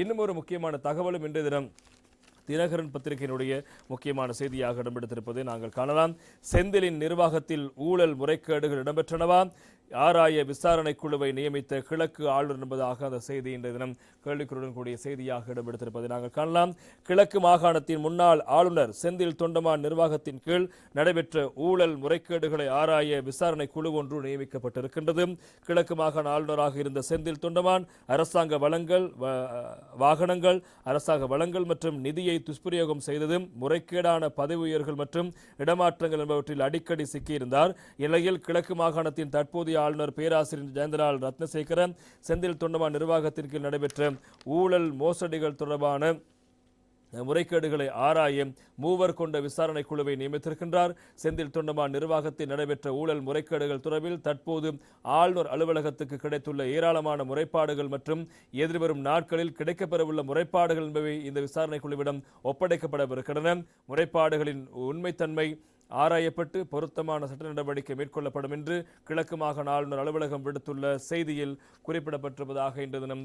இன்னும் ஒரு முக்கியமான தகவலும் இன்றைய தினம் தினகரன் பத்திரிகையினுடைய முக்கியமான செய்தியாக இடம்பெடுத்திருப்பதை நாங்கள் காணலாம். செந்திலின் நிர்வாகத்தில் ஊழல் முறைகேடுகள் இடம்பெற்றனவா? ஆராய விசாரணை குழுவை நியமித்த கிழக்கு ஆளுநர் என்பதாக அந்த செய்தி இன்றைய தினம் கேள்விக்குடன் கூடிய செய்தியாக இடம்பெடுத்திருப்பதை நாங்கள் காணலாம். கிழக்கு மாகாணத்தின் முன்னாள் ஆளுநர் செந்தில் தொண்டமான் நிர்வாகத்தின் கீழ் நடைபெற்ற ஊழல் முறைகேடுகளை ஆராய விசாரணை குழு ஒன்று நியமிக்கப்பட்டிருக்கின்றது. கிழக்கு மாகாண ஆளுநராக இருந்த செந்தில் தொண்டமான் அரசாங்க வளங்கள் வ- வாகனங்கள் அரசாங்க வளங்கள் மற்றும் நிதியை துஷ்பிரயோகம் செய்ததும் முறைகேடான பதவி உயர்கள் மற்றும் இடமாற்றங்கள் என்பவற்றில் அடிக்கடி சிக்கியிருந்தார். இந்நிலையில் கிழக்கு மாகாணத்தின் தற்போதைய ஆளுநர் பேராசிரியர் ஜெயந்தலால் ரத்னசேகரன் செந்தில் தொண்டமான் நிர்வாகத்தின் கீழ் நடைபெற்ற ஊழல் மோசடிகள் தொடர்பான முறைகேடுகளை ஆராய மூவர் கொண்ட விசாரணை குழுவை நியமித்திருக்கின்றார். செந்தில் தொண்டமான் நிர்வாகத்தில் நடைபெற்ற ஊழல் முறைகேடுகள் தொடர்பில் தற்போது ஆளுநர் அலுவலகத்துக்கு கிடைத்துள்ள ஏராளமான முறைப்பாடுகள் மற்றும் எதிர்வரும் நாட்களில் கிடைக்கப்பெறவுள்ள முறைப்பாடுகள் என்பவை இந்த விசாரணை குழுவிடம் ஒப்படைக்கப்படவிருக்கின்றன. முறைப்பாடுகளின் உண்மைத்தன்மை ஆராயப்பட்டு பொருத்தமான சட்ட நடவடிக்கை மேற்கொள்ளப்படும் என்று கிழக்கு மாகாண ஆளுநர் அலுவலகம் விடுத்துள்ள செய்தியில் குறிப்பிடப்பட்டிருப்பதாக இன்று தினம்